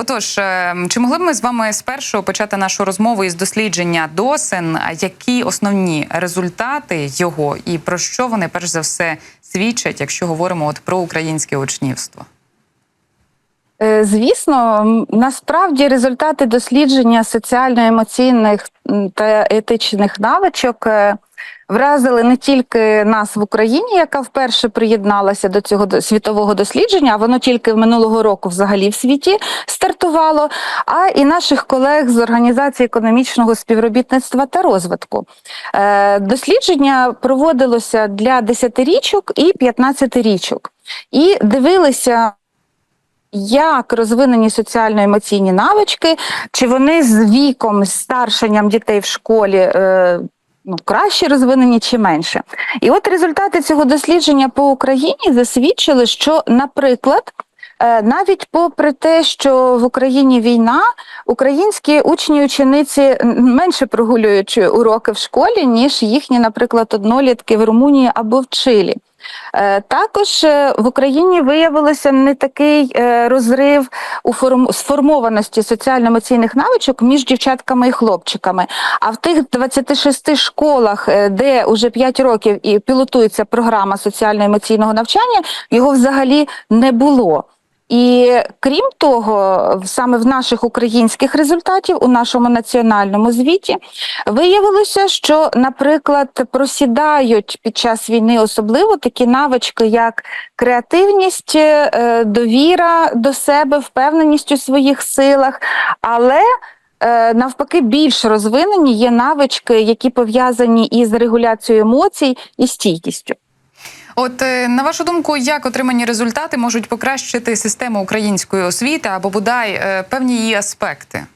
Отож, е, чи могли б ми з вами спершу почати нашу розмову із дослідження ДОСИН? Які основні результати його і про що вони перш за все свідчать, якщо говоримо от про українське учнівство? Е, Звісно, насправді результати дослідження соціально-емоційних та етичних навичок е, вразили не тільки нас в Україні, яка вперше приєдналася до цього світового дослідження, а воно тільки минулого року взагалі в світі стартувало, а і наших колег з Організації економічного співробітництва та розвитку. Е, Дослідження проводилося для 10-річок і 15-річок. І дивилися як розвинені соціально-емоційні навички, чи вони з віком, з старшенням дітей в школі е, ну, краще розвинені чи менше. І от результати цього дослідження по Україні засвідчили, що, наприклад, е, навіть попри те, що в Україні війна, українські учні і учениці менше прогулюють уроки в школі, ніж їхні, наприклад, однолітки в Румунії або в Чилі. Е, Також е, в Україні виявилося не такий е, розрив у форм- сформованості соціально-емоційних навичок між дівчатками і хлопчиками. А в тих 26 школах, де уже 5 років і пілотується програма соціально-емоційного навчання, його взагалі не було. І крім того, саме в наших українських результатів у нашому національному звіті виявилося, що, наприклад, просідають під час війни особливо такі навички, як креативність, е, довіра до себе, впевненість у своїх силах, але е, Навпаки, більш розвинені є навички, які пов'язані із регуляцією емоцій і стійкістю. От е, на вашу думку, як отримані результати можуть покращити систему української освіти або бодай е, певні її аспекти?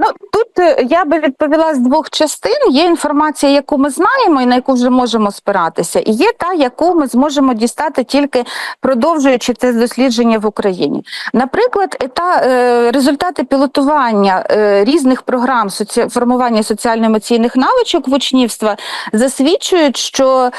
Ну тут е, я би відповіла з двох частин. Є інформація, яку ми знаємо і на яку вже можемо спиратися, і є та, яку ми зможемо дістати тільки продовжуючи це дослідження в Україні. Наприклад, ета, е, результати пілотування е, різних програм соці... формування соціально-емоційних навичок в учнівства засвідчують, що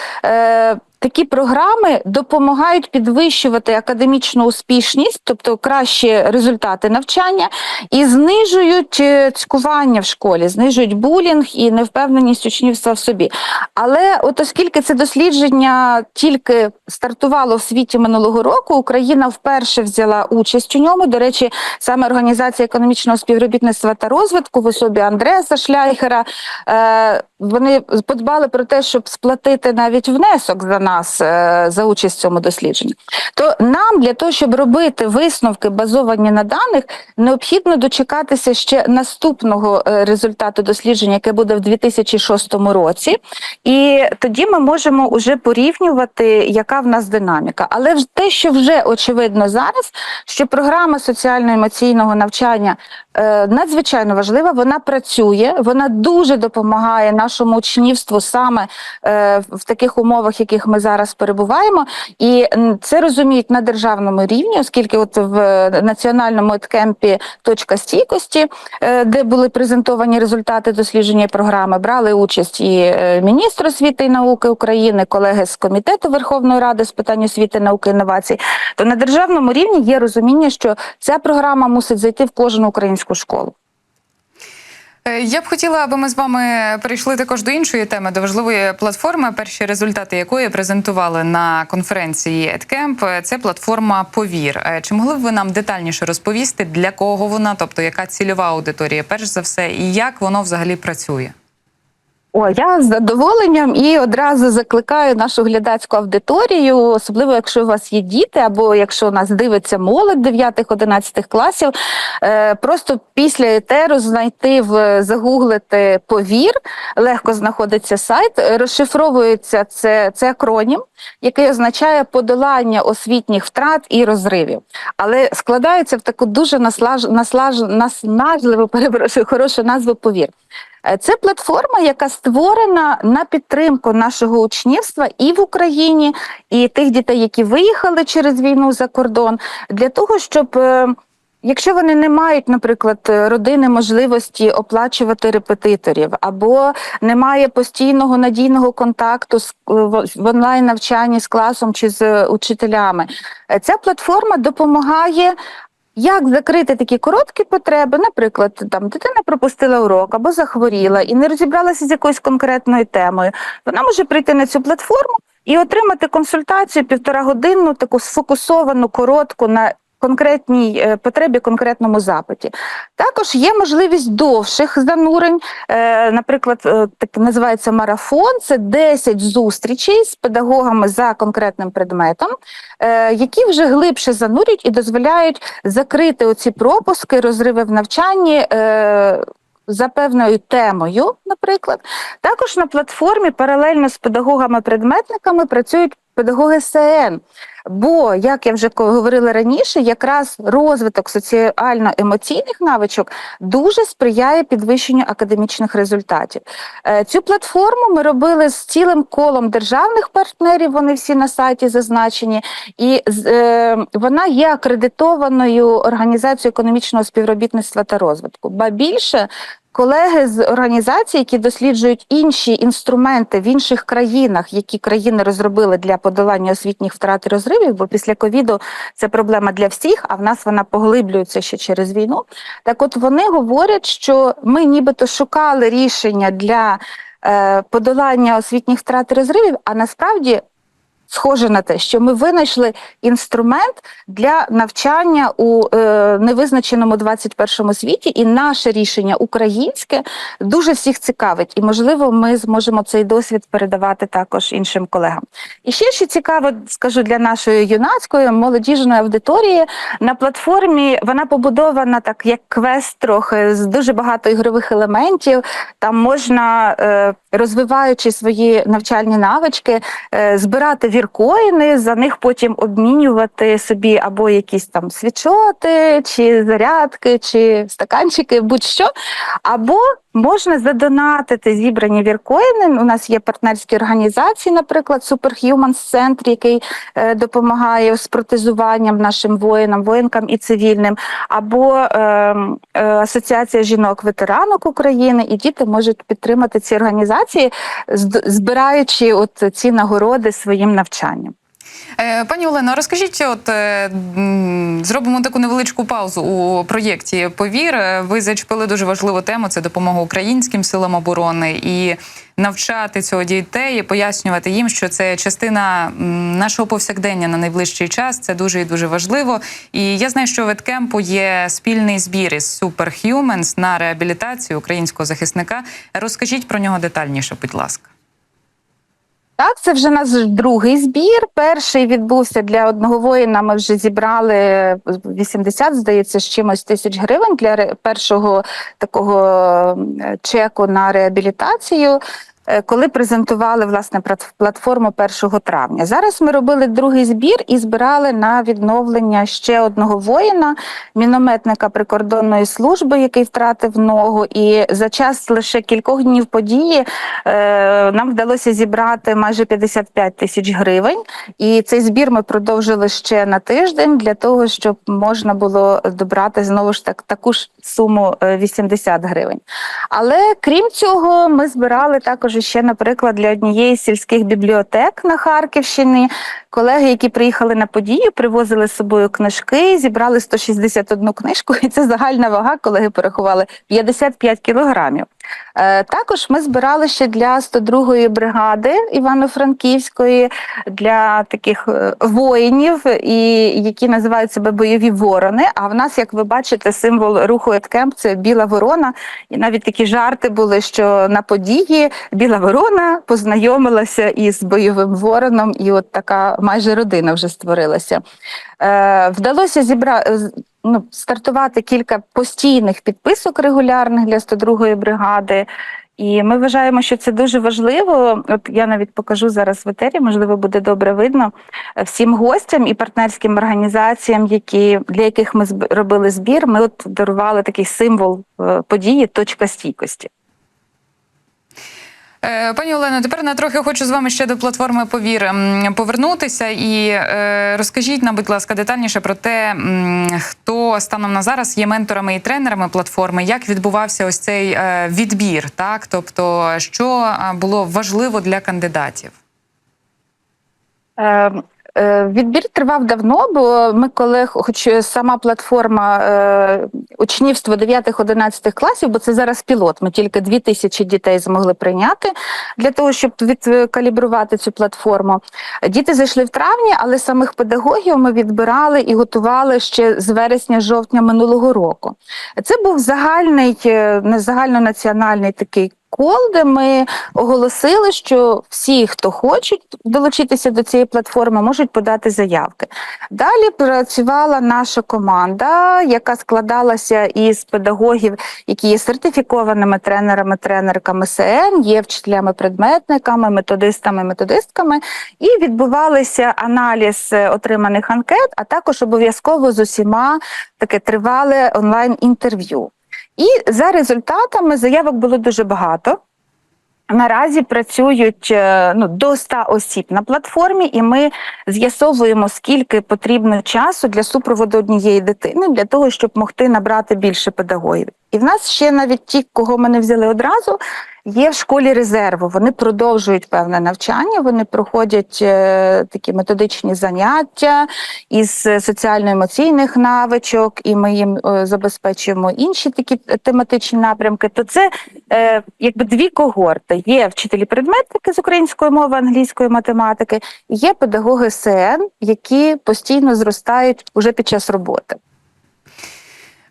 Такі програми допомагають підвищувати академічну успішність, тобто кращі результати навчання, і знижують е, цькування в школі, знижують булінг і невпевненість учнівства в собі. Але от оскільки це дослідження тільки стартувало в світі минулого року, Україна вперше взяла участь у ньому. До речі, саме Організація економічного співробітництва та розвитку в особі Андреаса Шляйхера. Е, вони подбали про те, щоб сплатити навіть внесок за нас е, за участь в цьому дослідженні. То нам для того, щоб робити висновки, базовані на даних, необхідно дочекатися ще наступного е, результату дослідження, яке буде в 2006 році, і тоді ми можемо вже порівнювати, яка в нас динаміка. Але те, що вже очевидно зараз, що програма соціально-емоційного навчання надзвичайно важлива, вона працює, вона дуже допомагає нашому учнівству саме е, в таких умовах, яких ми зараз перебуваємо, і це розуміють на державному рівні, оскільки от в е, національному еткемпі точка стійкості, е, де були презентовані результати дослідження програми, брали участь і е, міністр освіти і науки України, колеги з комітету Верховної Ради з питань освіти, науки і інновацій. То на державному рівні є розуміння, що ця програма мусить зайти в кожну українську школу. Е, Я б хотіла, аби ми з вами перейшли також до іншої теми, до важливої платформи, перші результати якої презентували на конференції EdCamp. Це платформа Повір. Е, Чи могли б ви нам детальніше розповісти, для кого вона, тобто яка цільова аудиторія, перш за все, і як воно взагалі працює? О, я з задоволенням і одразу закликаю нашу глядацьку аудиторію, особливо якщо у вас є діти, або якщо нас дивиться молодь 9-11 класів, е, просто після етеру знайти в загуглити повір, легко знаходиться сайт, розшифровується це, це акронім, який означає подолання освітніх втрат і розривів. Але складається в таку дуже наслаж, наслаж, наснажливу, перепрошую, хорошу назву повір. Е, Це платформа, яка створена на підтримку нашого учнівства і в Україні, і тих дітей, які виїхали через війну за кордон, для того, щоб. е, Якщо вони не мають, наприклад, родини можливості оплачувати репетиторів, або немає постійного надійного контакту з в в онлайн навчанні з класом чи з учителями, е, ця платформа допомагає Як закрити такі короткі потреби? Наприклад, там дитина пропустила урок або захворіла і не розібралася з якоюсь конкретною темою. Вона може прийти на цю платформу і отримати консультацію півтора годинну, таку сфокусовану, коротку на конкретній е, потребі, конкретному запиті. Також є можливість довших занурень. Е, Наприклад, е, так називається марафон. Це 10 зустрічей з педагогами за конкретним предметом, які вже глибше занурюють і дозволяють закрити оці пропуски, розриви в навчанні. За певною темою, наприклад, також на платформі паралельно з педагогами-предметниками працюють педагоги СН. Бо, як я вже говорила раніше, якраз розвиток соціально-емоційних навичок дуже сприяє підвищенню академічних результатів. Е, Цю платформу ми робили з цілим колом державних партнерів. Вони всі на сайті зазначені, і е, вона є акредитованою організацією економічного співробітництва та розвитку. Ба більше. Колеги з організацій, які досліджують інші інструменти в інших країнах, які країни розробили для подолання освітніх втрат і розривів, бо після ковіду це проблема для всіх, а в нас вона поглиблюється ще через війну. Так, от вони говорять, що ми нібито шукали рішення для е, подолання освітніх втрат і розривів, а насправді. Схоже на те, що ми винайшли інструмент для навчання у е, невизначеному 21 світі, і наше рішення українське дуже всіх цікавить, і можливо, ми зможемо цей досвід передавати також іншим колегам. І ще що цікаво, скажу для нашої юнацької молодіжної аудиторії на платформі вона побудована так, як квест, трохи з дуже багато ігрових елементів. Там можна, е, розвиваючи свої навчальні навички, е, збирати віркоїни, за них потім обмінювати собі або якісь там свічоти, чи зарядки, чи стаканчики, будь-що. Або можна задонатити зібрані віркоїни. У нас є партнерські організації, наприклад, Superhumans Center, який е, допомагає з протезуванням нашим воїнам, воїнкам і цивільним, або е, е, Асоціація жінок-ветеранок України, і діти можуть підтримати ці організації, збираючи от ці нагороди своїм навчанням. Е, Пані Олено, розкажіть, от е, зробимо таку невеличку паузу у проєкті Повір. Е, Ви зачепили дуже важливу тему: це допомога українським силам оборони і навчати цього дітей, і пояснювати їм, що це частина нашого повсякдення на найближчий час. Це дуже і дуже важливо. І я знаю, що в Едкемпу є спільний збір із Superhumans на реабілітацію українського захисника. Розкажіть про нього детальніше, будь ласка. Так, це вже наш другий збір. Перший відбувся для одного воїна. Ми вже зібрали 80, здається, з чимось тисяч гривень для першого такого е, чеку на реабілітацію. Е, Коли презентували власне платформу 1 травня, зараз ми робили другий збір і збирали на відновлення ще одного воїна, мінометника прикордонної служби, який втратив ногу. І за час лише кількох днів події е, нам вдалося зібрати майже 55 тисяч гривень. І цей збір ми продовжили ще на тиждень для того, щоб можна було добрати знову ж так таку ж суму е, 80 гривень. Але крім цього, ми збирали також ще, наприклад, для однієї з сільських бібліотек на Харківщині. Колеги, які приїхали на подію, привозили з собою книжки, зібрали 161 книжку, і це загальна вага, колеги порахували 55 кілограмів. Е, Також ми збирали ще для 102-ї бригади Івано-Франківської для таких е, воїнів, і які називають себе бойові ворони. А в нас, як ви бачите, символ руху Еткемп це біла ворона. І навіть такі жарти були, що на події біла ворона познайомилася із бойовим вороном, і от така майже родина вже створилася. Е, Вдалося зібрати ну, стартувати кілька постійних підписок регулярних для 102-ї бригади. І ми вважаємо, що це дуже важливо. От я навіть покажу зараз в етері, можливо, буде добре видно е, всім гостям і партнерським організаціям, які для яких ми робили збір. Ми от дарували такий символ е, події точка стійкості. Е, Пані Олено, тепер на трохи хочу з вами ще до платформи Повір повернутися і е, розкажіть нам, будь ласка, детальніше про те, хто станом на зараз є менторами і тренерами платформи, як відбувався ось цей е, відбір, так тобто, що було важливо для кандидатів. Е, Відбір тривав давно, бо ми коли, хоч сама платформа е, учнівство 9-11 класів, бо це зараз пілот. Ми тільки 2 тисячі дітей змогли прийняти для того, щоб відкалібрувати цю платформу. Діти зайшли в травні, але самих педагогів ми відбирали і готували ще з вересня-жовтня минулого року. Це був загальний, е, не загальнонаціональний такий кол, де ми оголосили, що всі, хто хочуть долучитися до цієї платформи, можуть подати заявки. Далі працювала наша команда, яка складалася із педагогів, які є сертифікованими тренерами, тренерками СН, є вчителями-предметниками, методистами, методистками, і відбувалися аналіз отриманих анкет, а також обов'язково з усіма таке тривале онлайн-інтерв'ю. І за результатами заявок було дуже багато. Наразі працюють е, ну, до 100 осіб на платформі, і ми з'ясовуємо, скільки потрібно часу для супроводу однієї дитини для того, щоб могти набрати більше педагогів. І в нас ще навіть ті, кого ми не взяли одразу, є в школі резерву. Вони продовжують певне навчання, вони проходять е, такі методичні заняття із соціально-емоційних навичок, і ми їм е, забезпечуємо інші такі тематичні напрямки. То це е, якби дві когорти: є вчителі предметники з української мови, англійської математики, є педагоги СН, які постійно зростають уже під час роботи.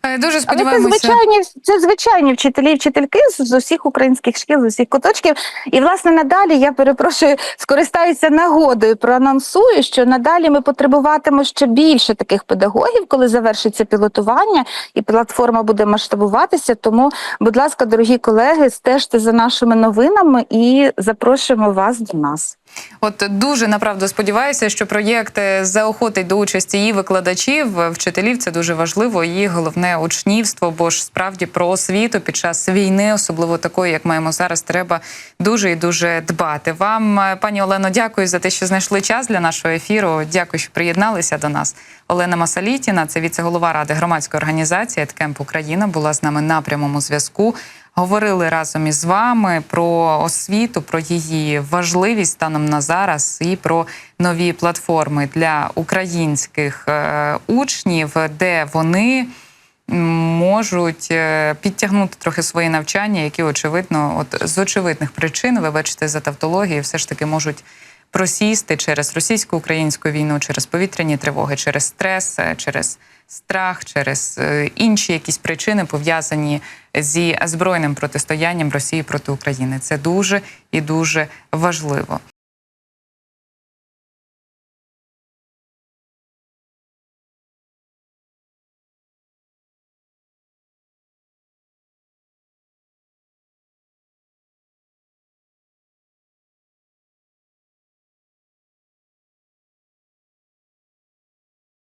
Е, Дуже Але це звичайні, це звичайні вчителі і вчительки з, усіх українських шкіл, з усіх куточків. І власне надалі я перепрошую, скористаюся нагодою, проанонсую, що надалі ми потребуватимемо ще більше таких педагогів, коли завершиться пілотування і платформа буде масштабуватися. Тому, будь ласка, дорогі колеги, стежте за нашими новинами і запрошуємо вас до нас. От дуже направду сподіваюся, що проєкт заохотить до участі і викладачів, вчителів. Це дуже важливо. І головне учнівство, бо ж справді про освіту під час війни, особливо такої, як маємо зараз, треба дуже і дуже дбати. Вам, е, пані Олено, дякую за те, що знайшли час для нашого ефіру. Дякую, що приєдналися до нас. Олена Масалітіна, це віце-голова ради громадської організації «Еткемп Україна, була з нами на прямому зв'язку. Говорили разом із вами про освіту, про її важливість станом на зараз і про нові платформи для українських е, учнів, де вони можуть е, підтягнути трохи свої навчання, які очевидно, от з очевидних причин, ви бачите, за тавтологією, все ж таки можуть просісти через російсько-українську війну, через повітряні тривоги, через стрес, е, через страх, через е, інші якісь причини пов'язані зі збройним протистоянням Росії проти України. Це дуже і дуже важливо.